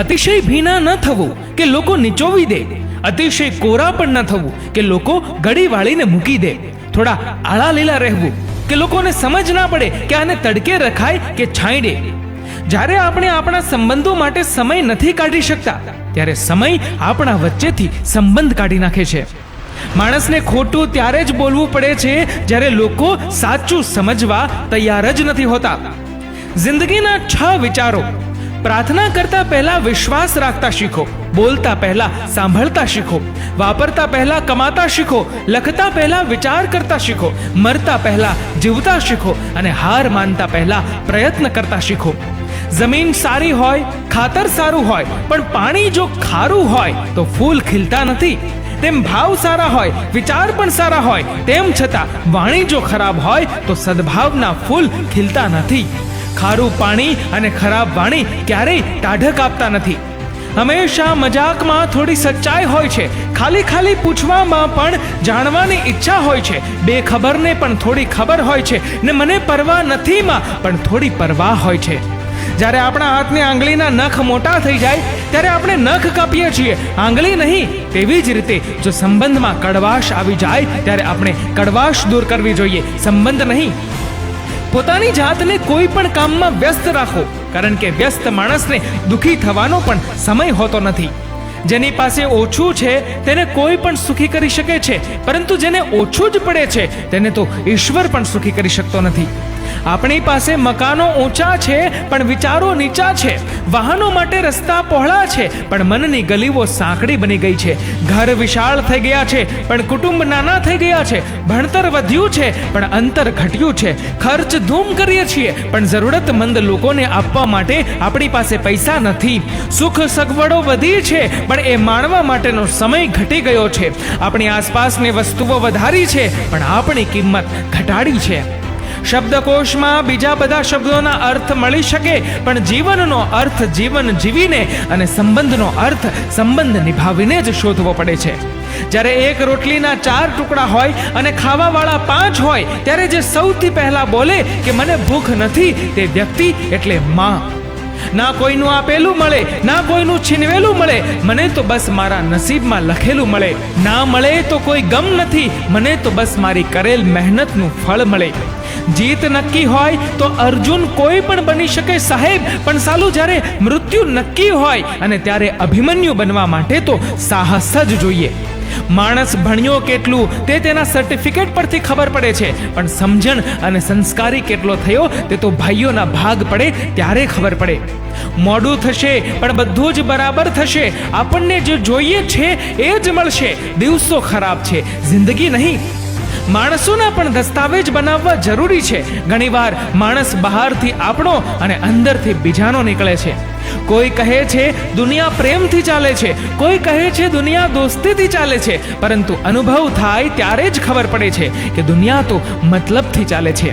અતિશય ભીના ન થવું કે લોકો નીચોવી દે. અતિશય કોરા પણ ન થવું કે લોકો ગળી વાળીને મૂકી દે. થોડા આળા લીલા રહેવું કે લોકોને સમજ ના પડે કે આને તડકે રખાય કે છાંયડે. જ્યારે આપણે આપણા સંબંધો માટે સમય નથી કાઢી શકતા, ત્યારે સમય આપણા વચ્ચેથી સંબંધ કાઢી નાખે છે. માણસને ખોટું ત્યારે જ બોલવું પડે છે જ્યારે લોકો સાચું સમજવા તૈયાર જ નથી હોતા. જિંદગીના છ વિચારો પ્રાર્થના કરતા પહેલા વિશ્વાસ રાખતા શીખો, બોલતા પહેલા સાંભળતા શીખો, વાપરતા પહેલા કમાતા શીખો, લખતા પહેલા વિચાર કરતા શીખો, મરતા પહેલા જીવતા શીખો અને હાર માનતા પહેલા પ્રયત્ન કરતા શીખો. જમીન સારી હોય, ખાતર સારું હોય, પણ પાણી જો ખારું હોય, તો ફૂલ ખીલતા નથી. તેમ ભાવ સારા હોય, વિચાર પણ સારા હોય, તેમ છતાં વાણી જો ખરાબ હોય, તો સદભાવના ફૂલ ખીલતા નથી. ખારું પાણી અને ખરાબ વાણી ક્યારેય ટાઢક આપતા નથી. હંમેશા મજાકમાં થોડી સચ્ચાઈ હોય છે. ખાલી ખાલી પૂછવામાં પણ જાણવાની ઈચ્છા હોય છે. બે ખબરને પણ થોડી ખબર હોય છે. ને મને પરવા નથીમાં પણ થોડી પરવા હોય છે. જ્યારે આપણા હાથની આંગળીના નખ મોટા થઈ જાય, ત્યારે આપણે નખ કાપીએ છીએ. આંગળી નહીં, તેવી જ રીતે જો સંબંધમાં કડવાશ આવી જાય, ત્યારે આપણે કડવાશ દૂર કરવી જોઈએ. સંબંધ નહીં. પોતાની જાતને કોઈ પણ કામમાં વ્યસ્ત રાખો, કારણ કે વ્યસ્ત માણસને દુખી થવાનો પણ સમય હોતો નથી. જેની પાસે ઓછું છે, તેને કોઈ પણ સુખી કરી શકે છે, પરંતુ જેને ઓછું જ પડે છે, તેને તો ઈશ્વર પણ સુખી કરી શકતો નથી. આપણી પાસે મકાનો ઊંચા છે, પણ વિચારો નીચા છે. વાહનો માટે રસ્તા પહોળા છે, પણ મનની ગલીઓ સાંકડી બની ગઈ છે. ઘર વિશાળ થઈ ગયા છે, પણ કુટુંબ નાના થઈ ગયા છે. ભણતર વધ્યું છે, પણ અંતર ઘટ્યું છે. ખર્ચ ધૂમ કરીએ છીએ, પણ જરૂરતમંદ લોકોને આપવા માટે આપણી પાસે પૈસા નથી. સુખ સગવડો વધી છે, પણ એ માણવા માટેનો સમય ઘટી ગયો છે. આપણી આસપાસની વસ્તુઓ વધારી છે, પણ આપણી કિંમત ઘટાડી છે. શબ્દકોશમાં બીજા બધા શબ્દોના અર્થ મળી શકે, પણ જીવનનો અર્થ જીવન જીવીને અને સંબંધનો અર્થ સંબંધ નિભાવીને જ શોધવો પડે છે. જ્યારે એક રોટલીના ચાર ટુકડા હોય અને ખાવાવાળા પાંચ હોય, ત્યારે જે સૌથી પહેલા બોલે કે મને ભૂખ નથી તે વ્યક્તિ એટલે માં. ના કોઈનું આપેલું મળે, ના કોઈનું છીનવેલું મળે, મને તો બસ મારા નસીબમાં લખેલું મળે. ના મળે તો કોઈ ગમ નથી, મને તો બસ મારી કરેલ મહેનતનું ફળ મળે. જીત નક્કી હોય તો અર્જુન કોઈ પણ બની શકે સાહેબ, પણ સાલું જ્યારે મૃત્યુ નક્કી હોય અને ત્યારે અભિમન્યુ બનવા માટે તો સાહસ જ જોઈએ. માણસ ભણ્યો કેટલું તે તેના સર્ટિફિકેટ પરથી ખબર પડે છે. પણ સમજણ અને સંસ્કારી કેટલો થયો તે તો ભાઈઓના ભાગ પડે ત્યારે ખબર પડે. મોડું થશે, પણ બધું જ બરાબર થશે. આપણને જે જોઈએ છે એ જ મળશે. દિવસો ખરાબ છે. જિંદગી નહીં માણસોના પણ દસ્તાવેજ બનાવવા જરૂરી છે. ઘણીવાર માણસ બહારથી આપણો અને અંદરથી બીજાનો નીકળે છે. કોઈ કહે છે, દુનિયા પ્રેમથી ચાલે છે. કોઈ કહે છે, દુનિયા દોસ્તીથી ચાલે છે. પરંતુ અનુભવ થાય ત્યારે જ ખબર પડે છે કે દુનિયા તો મતલબથી ચાલે છે.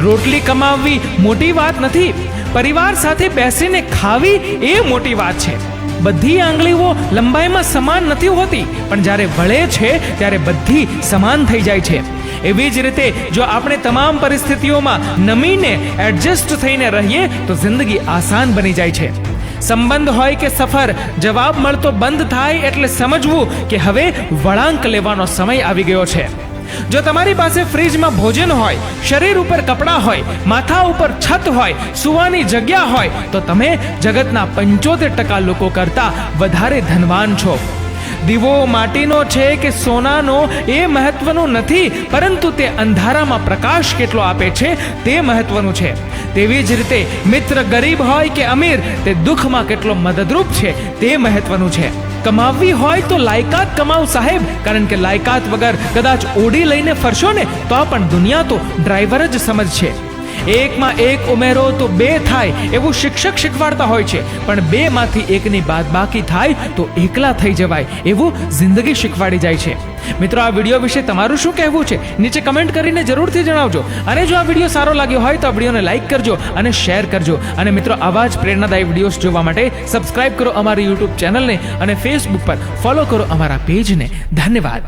રોટલી કમાવવી મોટી વાત નથી. પરિવાર સાથે બેસીને ખાવી એ મોટી વાત છે. બધી આંગળીઓ લંબાઈમાં સમાન નથી હોતી, પણ જ્યારે વળે છે ત્યારે બધી સમાન થઈ જાય છે. એવી જ રીતે જો આપણે તમામ પરિસ્થિતિઓમાં નમીને એડજસ્ટ થઈને રહીએ, તો જિંદગી આસાન બની જાય છે. સંબંધ હોય કે સફર, જવાબ મળતો બંધ થાય એટલે સમજવું કે હવે વળાંક લેવાનો સમય આવી ગયો છે. જો તમારી પાસે ફ્રીજમાં ભોજન હોય, શરીર ઉપર કપડાં હોય, માથા ઉપર છત હોય, સુવાની જગ્યા હોય, તો તમે જગતના પંચોતેર ટકા લોકો કરતાં વધારે ધનવાન છો. દીવો માટીનો છે કે સોનાનો એ મહત્વનું નથી, પરંતુ તે અંધારામાં પ્રકાશ કેટલો આપે છે તે મહત્વનું છે. તેવી જ રીતે મિત્ર ગરીબ હોય કે અમીર, તે દુઃખમાં કેટલો મદદરૂપ છે તે મહત્વનું છે. કમાવવી હોય તો લાયકાત કમાવ સાહેબ, કારણ કે લાયકાત વગર કદાચ ઓડી લઈને ફરશો ને, તો પણ દુનિયા તો ડ્રાઈવર જ સમજશે. એકમાં એક ઉમેરો તો બે થાય, એવું શિક્ષક શીખવાડતા હોય છે. પણ બે માંથી એકની બાદ બાકી થાય તો એકલા થઈ જવાય, એવું જિંદગી શીખવાડી જાય છે. મિત્રો, આ વીડિયો વિશે તમારું શું કહેવું છે? નીચે કમેન્ટ કરીને જરૂરથી જણાવજો. અને જો આ વીડિયો સારો લાગ્યો હોય તો આ વિડીયોને લાઈક કરજો અને શેર કરજો. અને મિત્રો, આવા જ પ્રેરણાદાયી વિડીયોઝ જોવા માટે સબસ્ક્રાઇબ કરો અમારી યુટ્યુબ ચેનલને અને ફેસબુક પર ફોલો કરો અમારા પેજને. ધન્યવાદ.